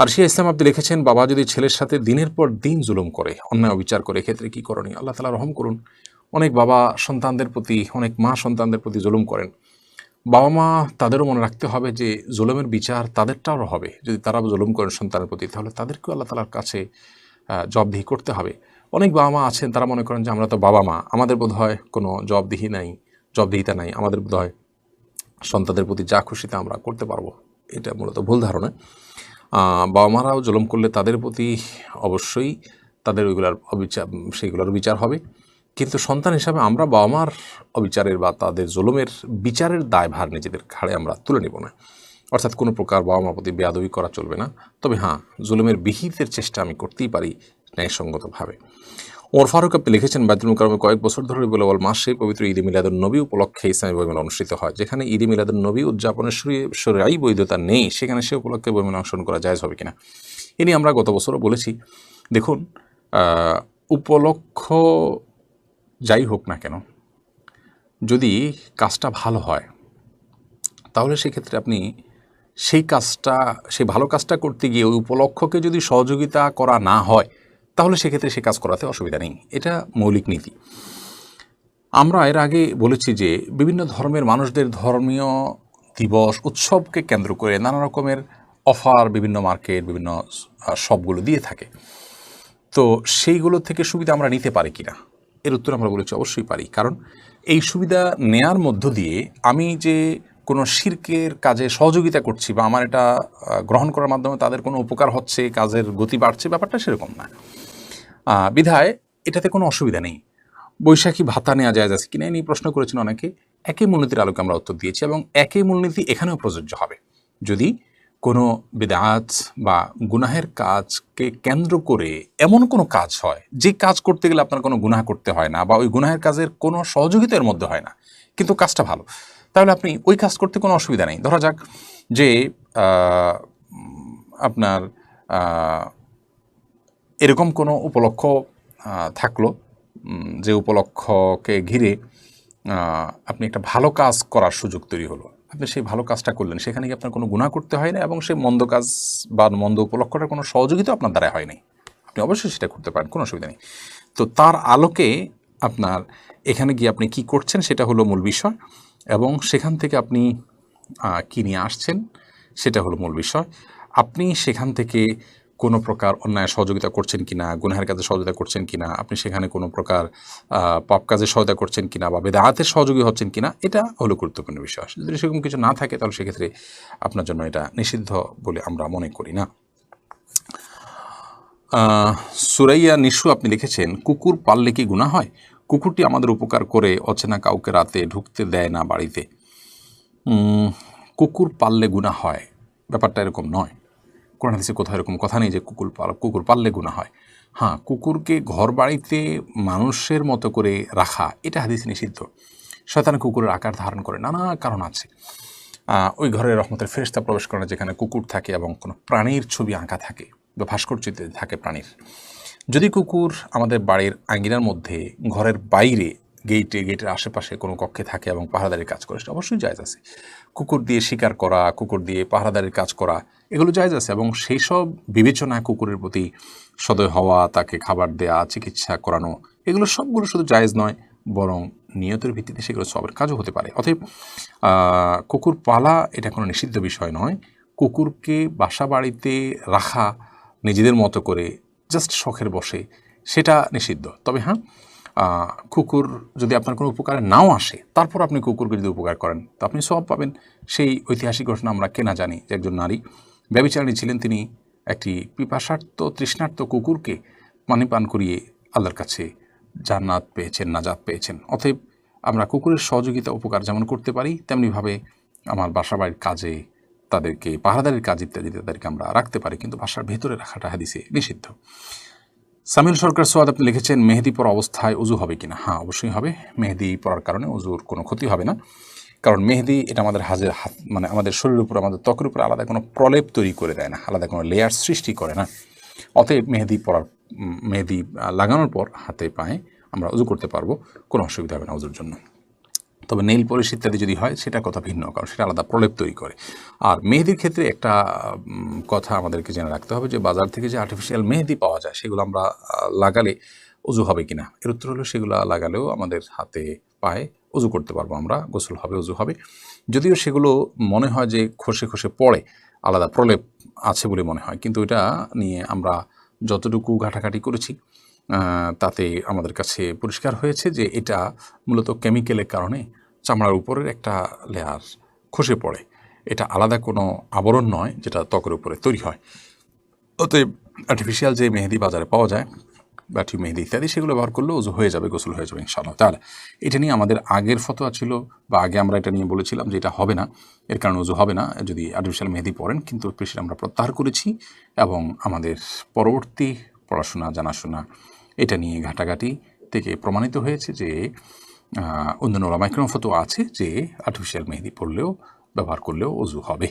আর শিয়া ইসলাম আপনি লিখেছেন, বাবা যদি ছেলের সাথে দিনের পর দিন জুলুম করে, অন্যায় অবিচার করে, এক্ষেত্রে কী করণীয়? আল্লাহ তালা রহম করুন। অনেক বাবা সন্তানদের প্রতি, অনেক মা সন্তানদের প্রতি জুলুম করেন। বাবা মা তাদেরও মনে রাখতে হবে যে, জুলুমের বিচার তাদেরটাও হবে। যদি তারা জুলুম করেন সন্তানের প্রতি, তাহলে তাদেরকেও আল্লাহ তালার কাছে জবদিহি করতে হবে। অনেক বাবা মা আছেন, তারা মনে করেন যে, আমরা তো বাবা মা, আমাদের বোধ হয় কোনো জবদিহি নাই জবদিহিতা নাই। আমাদের বোধ হয় সন্তানদের প্রতি যা খুশিতে আমরা করতে পারব। এটা মূলত ভুল ধারণা। বাবা মারাও জলম করলে তাদের প্রতি অবশ্যই তাদের ওইগুলার অবিচার, সেইগুলোর বিচার হবে। কিন্তু সন্তান হিসাবে আমরা বাবা মার অবিচারের বা তাদের জলমের বিচারের দায়ভার নিজেদের ঘাড়ে আমরা তুলে নেব না। অর্থাৎ কোনো প্রকার বাবা মার প্রতি বেয়াদবি করা চলবে না। তবে হ্যাঁ জুলুমের বিহিতের চেষ্টা আমি করতেই পারি ন্যায়সঙ্গতভাবে। ওমর ফারুক আপনি লিখেছেন বায়তুল মুকারমে কয়েক বছর ধরে রবিউল মাস পবিত্র ঈদে মিলাদুল নবী উপলক্ষে ইসলামী বইমেলা অনুষ্ঠিত হয়, যেখানে ঈদে মিলাদুল নবী উদযাপনের সরাই বৈধতা নেই, সেখানে সে উপলক্ষে বইমেলা অংশগ্রহণ করা যায় হবে কিনা? এ নিয়ে আমরা গত বছরও বলেছি। দেখুন উপলক্ষ যাই হোক না কেন, যদি কাজটা ভালো হয়, তাহলে সেক্ষেত্রে আপনি সেই কাজটা, সেই ভালো কাজটা করতে গিয়ে ওই উপলক্ষকে যদি সহযোগিতা করা না হয় তাহলে সেক্ষেত্রে সে কাজ করাতে অসুবিধা নেই। এটা মৌলিক নীতি। আমরা এর আগে বলেছি যে বিভিন্ন ধর্মের মানুষদের ধর্মীয় দিবস, উৎসবকে কেন্দ্র করে নানা রকমের অফার বিভিন্ন মার্কেট, বিভিন্ন সবগুলো দিয়ে থাকে। তো সেইগুলো থেকে সুবিধা আমরা নিতে পারি কি না এর উত্তর আমরা বলেছি অবশ্যই পারি। কারণ এই সুবিধা নেয়ার মধ্য দিয়ে আমি যে কোনো শির্কের কাজে সহযোগিতা করছি বা আমার এটা গ্রহণ করার মাধ্যমে তাদের কোনো উপকার হচ্ছে, কাজের গতি বাড়ছে, ব্যাপারটা সেরকম না। বিধায় এটাতে কোনো অসুবিধা নেই। বৈশাখী ভাতা নেওয়া যায় যাচ্ছে কিনা এই প্রশ্ন করেছেন অনেকে। একই মূলনীতির আলোকে আমরা উত্তর দিয়েছি এবং একই মূলনীতি এখানেও প্রযোজ্য হবে। যদি কোনো বেদাত বা গুনাহের কাজকে কেন্দ্র করে এমন কোনো কাজ হয়, যে কাজ করতে গেলে আপনার কোনো গুনাহ করতে হয় না বা ওই গুনাহের কাজের কোনো সহযোগিতার মধ্যে হয় না, কিন্তু কাজটা ভালো, তাহলে আপনি ওই কাজ করতে কোনো অসুবিধা নেই। ধরা যাক যে আপনার এরকম কোনো উপলক্ষ থাকল যে উপলক্ষকে ঘিরে আপনি একটা ভালো কাজ করার সুযোগ তৈরি হলো। আপনি সেই ভালো কাজটা করলেন, সেখানে কি আপনার কোনো গুণা করতে হয় না এবং সেই মন্দ কাজ বা মন্দ উপলক্ষটার কোনো সহযোগিতা আপনার দ্বারা হয় নাই? আপনি অবশ্যই সেটা করতে পারেন, কোনো অসুবিধা নেই। তো তার আলোকে আপনার এখানে গিয়ে আপনি কি করছেন সেটা হলো মূল বিষয় এবং সেখান থেকে আপনি কি নিয়ে আসছেন সেটা হলো মূল বিষয়। আপনি সেখান থেকে কোনো প্রকার অন্যায় সহযোগিতা করছেন কিনা, গুনাহের কাজে সহযোগিতা করছেন কিনা, আপনি সেখানে কোনো প্রকার পাপ কাজে সহায়তা করছেন কিনা বা বেদাহাতের সহযোগী হচ্ছেন কিনা, এটা হলো গুরুত্বপূর্ণ বিষয়। যদি সেরকম কিছু না থাকে, তাহলে সেক্ষেত্রে আপনার জন্য এটা নিষিদ্ধ বলে আমরা মনে করি না। সুরাইয়া নিশু আপনি লিখেছেন, কুকুর পাললে কি গুণা হয়? কুকুরটি আমাদের উপকার করে, অচেনা কাউকে রাতে ঢুকতে দেয় না বাড়িতে। কুকুর পাললে গুণা হয়। ব্যাপারটা এরকম নয়। কোরআন হাদিসে কোথাও এরকম কথা নেই যে কুকুর পাল, কুকুর পাললে গুণা হয়। হ্যাঁ কুকুরকে ঘর বাড়িতে মানুষের মতো করে রাখা, এটা হাদিসে নিষিদ্ধ। শয়তান কুকুরের আকার ধারণ করে নানা কারণ আছে। ওই ঘরে রহমতের ফেরেশতা প্রবেশ করে যেখানে কুকুর থাকে এবং কোনো প্রাণীর ছবি আঁকা থাকে, বা ভাস্কর্যতে থাকে প্রাণীর। যদি কুকুর আমাদের বাড়ির আঙ্গিনার মধ্যে, ঘরের বাইরে গেটে গেটের আশেপাশে কোনো কক্ষে থাকে এবং পাহারাদারির কাজ করে, সেটা অবশ্যই জায়জ আছে। কুকুর দিয়ে শিকার করা, কুকুর দিয়ে পাহারাদারির কাজ করা, এগুলো জায়জ আছে এবং সেই সব বিবেচনা কুকুরের প্রতি সদয় হওয়া, তাকে খাবার দেয়া, চিকিৎসা করানো, এগুলো সবগুলো শুধু জায়জ নয়, বরং নিয়তের ভিত্তিতে সেগুলো সবের কাজও হতে পারে। অতএব কুকুর পালা এটা কোনো নিষিদ্ধ বিষয় নয়। কুকুরকে বাসা বাড়িতে রাখা, নিজেদের মতো করে জাস্ট শখের বসে, সেটা নিষিদ্ধ। তবে হ্যাঁ কুকুর যদি আপনার কোনো উপকারে নাও আসে, তারপর আপনি কুকুরকে যদি উপকার করেন, তো আপনি সব পাবেন। সেই ঐতিহাসিক ঘটনা আমরা কেনা জানি যে একজন নারী, ব্যবিচারণী ছিলেন তিনি একটি পিপাসার্থ তৃষ্ণার্ত কুকুরকে পানি পান করিয়ে আল্লাহর কাছে জান্নাত পেয়েছেন, নাজাত পেয়েছেন। অতএব আমরা কুকুরের সহযোগিতা, উপকার যেমন করতে পারি, তেমনিভাবে আমার বাসা বাড়ির কাজে তাদেরকে, পাহারাদারির কাজ ইত্যাদি তাদেরকে আমরা রাখতে পারি, কিন্তু বাসার ভেতরে রাখাটা হাদিসে নিষিদ্ধ। সামিল সরকার সোয়াদ আপনি লিখেছেন, মেহেদি পরা অবস্থায় উজু হবে কিনা? হ্যাঁ অবশ্যই হবে। মেহেদি পরার কারণে উজুর কোনো ক্ষতি হবে না। কারণ মেহেদি এটা আমাদের হাজের হাত মানে আমাদের শরীরের উপর, আমাদের ত্বকের উপর আলাদা কোনো প্রলেপ তৈরি করে দেয় না, আলাদা কোনো লেয়ার সৃষ্টি করে না। অতএব মেহেদি পরার, মেহেদি লাগানোর পর হাতে পায়ে আমরা উজু করতে পারব, কোনো অসুবিধা হবে না উজুর জন্য। তবে নেইল পলিশ ইত্যাদি যদি হয় সেটা কথা ভিন্ন, কারণ সেটা আলাদা প্রলেপ তৈরি করে। আর মেহেদির ক্ষেত্রে একটা কথা আমাদেরকে জেনে রাখতে হবে যে, বাজার থেকে যে আর্টিফিশিয়াল মেহেদি পাওয়া যায়, সেগুলো আমরা লাগালে অজু হবে কিনা? এর উত্তর হলো সেগুলো লাগালেও আমাদের হাতে পায়ে অজু করতে পারব আমরা, গোসল হবে অজু হবে। যদিও সেগুলো মনে হয় যে খসে খসে পড়ে, আলাদা প্রলেপ আছে বলে মনে হয়, কিন্তু এটা নিয়ে আমরা যতটুকু ঘাটাঘাটি করেছি তাতে আমাদের কাছে পরিষ্কার হয়েছে যে এটা মূলত কেমিক্যালের কারণে চামড়ার উপরের একটা লেয়ার খসে পড়ে। এটা আলাদা কোনো আবরণ নয়, যেটা ত্বকের উপরে তৈরি হয়। অতএব আর্টিফিশিয়াল যে মেহেদি বাজারে পাওয়া যায়, বাটি মেহেদি ইত্যাদি, সেগুলো ব্যবহার করলে উজু হয়ে যাবে, গোসল হয়ে যাবে ইনশাআল্লাহ তাহলে এটা নিয়ে আমাদের আগের ফতোয়া ছিল, বা আগে আমরা এটা নিয়ে বলেছিলাম যে এটা হবে না, এর কারণে উজু হবে না, যদি আর্টিফিশিয়াল মেহেদি পড়েন কিন্তু পেশিটা আমরা প্রত্যাহার করেছি, এবং আমাদের পরবর্তী পড়াশোনা, জানাশোনা, এটা নিয়ে ঘাটাঘাটি থেকে প্রমাণিত হয়েছে যে অন্যান্য ওলামাইক্রম ফতো আছে যে আর্টিফিশিয়াল মেহেদি পড়লেও, ব্যবহার করলেও অজু হবে।